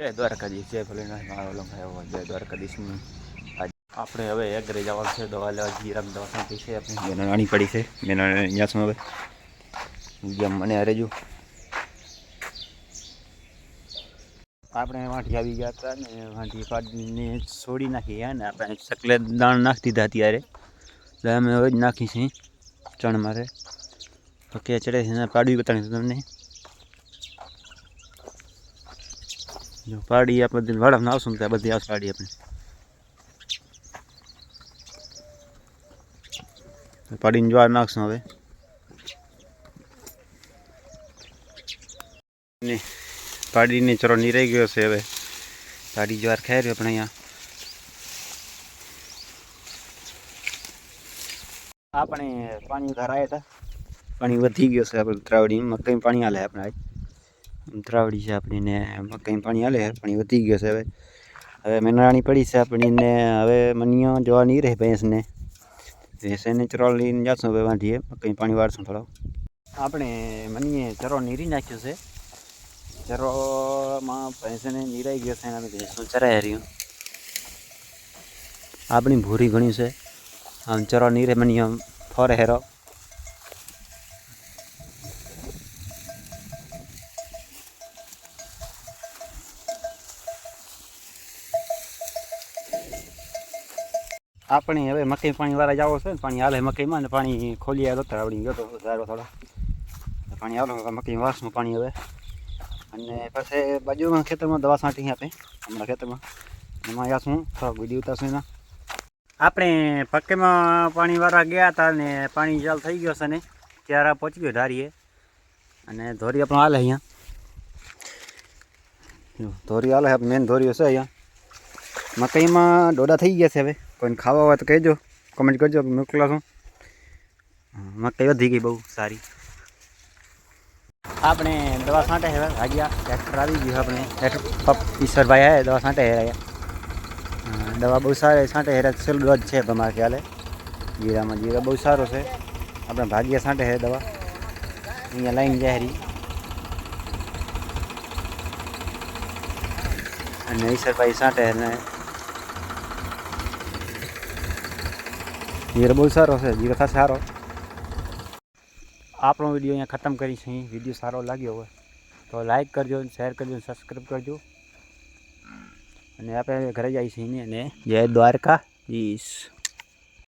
જય દ્વારકાધીશ જય ભોલેનાથ મારો ભાઈ જય દ્વારકાધીશની આપણે હવે એગ્રે જવાનું છે દવા લેવા જીરામ દવા શાંતિ છે આપણી. બેનો નાની પડી છે બેનો અહીંયા છું હવે. જેમ મને અરે જો. આપણે વાંઠી આવી ગયા હતા ને વાંઠી પાડીને છોડી નાખી ગયા ને આપણે સકલે દાણ નાખી દીધા ત્યારે એટલે અમે હવે જ નાખી છીએ ચણ મારે. તો કે ચડે છે પાડવી બતાવી તમને. જો પાડી આપણે બધી વાડામાં આવશું ત્યાં બધી આવશે પાડી આપણે. પાડીને જોવા નાખશું હવે. ને પાડીને ચરો નીરાઈ ગયો છે હવે. પાડી જવાર ખાઈ રહ્યો પણ અહીંયા. આપણે પાણી ઉધાર આવ્યા હતા. પાણી વધી ગયો છે આપણે ત્રાવડી મકાઈ પાણી હાલે આપણે આજ? ત્રાવડી છે આપણી ને કંઈ પાણી હાલે, પાણી વધી ગયો છે હવે. હવે મેનારાણી પડી છે આપણી ને હવે મનીયો જોવા નહીં રહે ભેંસને. ભેંસને ચરો લઈને જાશું હવે વાંધીએ, કંઈ પાણી વાળશું થોડો. આપણે મનીએ ચરો નીરી નાખ્યો છે. ચરોમાં ભેંસને નીરાઈ ગયો છે અને ભેંસનું ચરાઈ રહ્યું આપણી ભૂરી ઘણી છે. આમ ચરો નીરે મનીયો ફરે હેરો. આપણે હવે મકાઈ પાણી વાળા જાવો છે ને, પાણી હાલે મકાઈમાં ને પાણી ખોલી આવ્યો તો આવડી ગયો તો સારો થોડો. પાણી આવેલો મકાઈ વાસમાં પાણી હવે. અને પછી બાજુમાં ખેતરમાં દવા છાંટી આપે હમણાં ખેતરમાં. એમાં આવ્યા છું થોડા ગુડી ઉતારશું એના. આપણે પક્કેમાં પાણીવાળા ગયા હતા ને પાણી ચાલ થઈ ગયો છે ને, ત્યારે પહોંચી ગયો ધારીએ. અને ધોરી આપણો હાલે અહીંયા. ધોરી હાલે મેન ધોરીઓ છે અહીંયા. મકાઈમાં ડોડા થઈ ગયા છે હવે. કોઈને ખાવા હોય તો કહેજો. કમેન્ટ કરજો મોકલાશું મકાઈ વધી ગઈ બહુ સારી. આપણે દવા છાંટે હેવા ભાગ્યા ટ્રેક્ટર આવી ગયું આપણે. ટ્રેક્ટર ઈશ્વરભાઈ આવે દવા છાંટે હેરાયા દવા બહુ સારી છાંટે હેરા દવા જ છે તમારે ખ્યાલે. જીરામાં જીરા બહુ સારો છે. આપણે ભાગ્યા છાંટે હે દવા. અહીંયા લાઈન જાહેરી અને ઈશ્વરભાઈ છાંટે અને જીરો બહુ સારો છે જીરો થશે સારો. આપણો વીડિયો અહીંયા ખતમ કરી છે, વીડિયો સારો લાગ્યો હોય તો લાઈક કરજો શેર કરજો સબસ્ક્રાઈબ કરજો. અને આપણે ઘરે જઈએ અને જય દ્વારકા ઈશ.